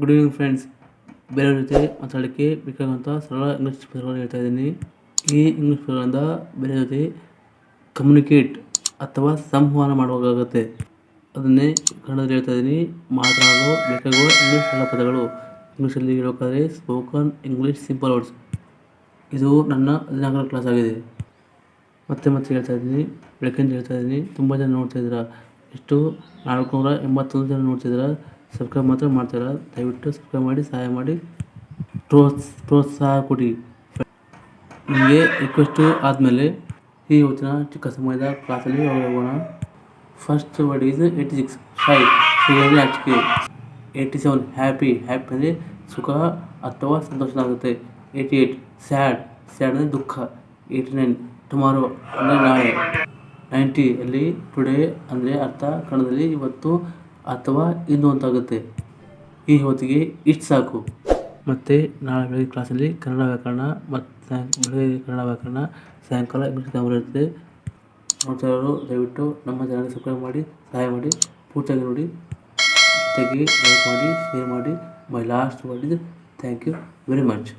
Good evening friends ಬೇರೆಯವ್ರ ಜೊತೆ ಮಾತಾಡೋಕ್ಕೆ ಬೇಕಾಗುವಂಥ ಸರಳ ಇಂಗ್ಲೀಷ್ ಪದಗಳನ್ನು ಹೇಳ್ತಾ ಇದ್ದೀನಿ. ಈ ಇಂಗ್ಲೀಷ್ ಪದಗಳಿಂದ ಬೇರೆ ಜೊತೆ ಕಮ್ಯುನಿಕೇಟ್ ಅಥವಾ ಸಂವಹನ ಮಾಡುವಾಗುತ್ತೆ. ಅದನ್ನೇ ಕನ್ನಡದಲ್ಲಿ ಹೇಳ್ತಾ ಇದ್ದೀನಿ. ಮಾತನಾಡಲು ಬೇಕಾಗುವ ಇಂಗ್ಲೀಷ್ ಸರಳ ಪದಗಳು. ಇಂಗ್ಲೀಷಲ್ಲಿ ಹೇಳಬೇಕಾದ್ರೆ ಸ್ಪೋಕನ್ ಇಂಗ್ಲೀಷ್ ಸಿಂಪಲ್ ವರ್ಡ್ಸ್ ಇದು ನನ್ನ ಹದಿನಾಲ್ಕನೇ ಕ್ಲಾಸ್ ಆಗಿದೆ. ಮತ್ತೆ ಮತ್ತೆ ಹೇಳ್ತಾ ಇದ್ದೀನಿ. ಬೆಳಕಿಂದ ಹೇಳ್ತಾ ಇದ್ದೀನಿ. ತುಂಬ ಜನ ನೋಡ್ತಾ ಇದ್ದೀರಾ? ಎಷ್ಟು ನಾಲ್ಕುನೂರ ಎಂಬತ್ತೊಂದು ಜನ ನೋಡ್ತಿದ್ದೀರಾ ಸಬ್ಸ್ಕ್ರೈಬ್ ಮಾತ್ರ ಮಾಡ್ತೀರಾ ದಯವಿಟ್ಟು ಸಬ್ಸ್ಕ್ರೈಬ್ ಮಾಡಿ, ಸಹಾಯ ಮಾಡಿ. ಪ್ರೋತ್ಸ, ಪ್ರೋತ್ಸಾಹ ಕೊಡಿ. ನಿಮಗೆ ರಿಕ್ವೆಸ್ಟು ಆದಮೇಲೆ ಈ ಇವತ್ತಿನ ಚಿಕ್ಕ ಸಮಯದ ಕ್ಲಾಸಲ್ಲಿ ಹೋಗೋಣ. First word is eighty six shy ಆಚಿಕೆ eighty seven happy happy ಅಂದರೆ ಸುಖ ಅಥವಾ ಸಂತೋಷ ಆಗುತ್ತೆ. ಏಯ್ಟಿ ಏಯ್ಟ್ ಸ್ಯಾಡ್ ಸ್ಯಾಡ್ ಅಂದರೆ ದುಃಖ. ಏಯ್ಟಿ ನೈನ್ ಟುಮಾರೋ ಅಂದರೆ ನಾಳೆ. ನೈಂಟಿ ಅಲ್ಲಿ ಟುಡೇ ಅಂದರೆ ಅರ್ಥ ಕನ್ನಡದಲ್ಲಿ ಇವತ್ತು ಅಥವಾ ಇನ್ನೂ ಅಂತಾಗುತ್ತೆ ಈ ಹೊತ್ತಿಗೆ ಇಷ್ಟು ಸಾಕು. ಮತ್ತು ನಾಳೆ ಬೆಳಗ್ಗೆ ಕ್ಲಾಸಲ್ಲಿ ಕನ್ನಡ ವ್ಯಾಕರಣ ಮತ್ತು ಬೆಳಗ್ಗೆ ಕನ್ನಡ ವ್ಯಾಕರಣ ಸಾಯಂಕಾಲ ಇಂಗ್ಲೀಷ್ ಇರುತ್ತೆ. ದಯವಿಟ್ಟು ನಮ್ಮ ಚಾನಲ್ಗೆ ಸಬ್ಸ್ಕ್ರೈಬ್ ಮಾಡಿ, ಸಹಾಯ ಮಾಡಿ, ಪೂರ್ತಿಯಾಗಿ ನೋಡಿ. ಜೊತೆಗೆ ಲೈಕ್ ಮಾಡಿ ಶೇರ್ ಮಾಡಿ. ಮೈ ಲಾಸ್ಟ್ ಮಾಡಿದ್ದು ಥ್ಯಾಂಕ್ ಯು ವೆರಿ ಮಚ್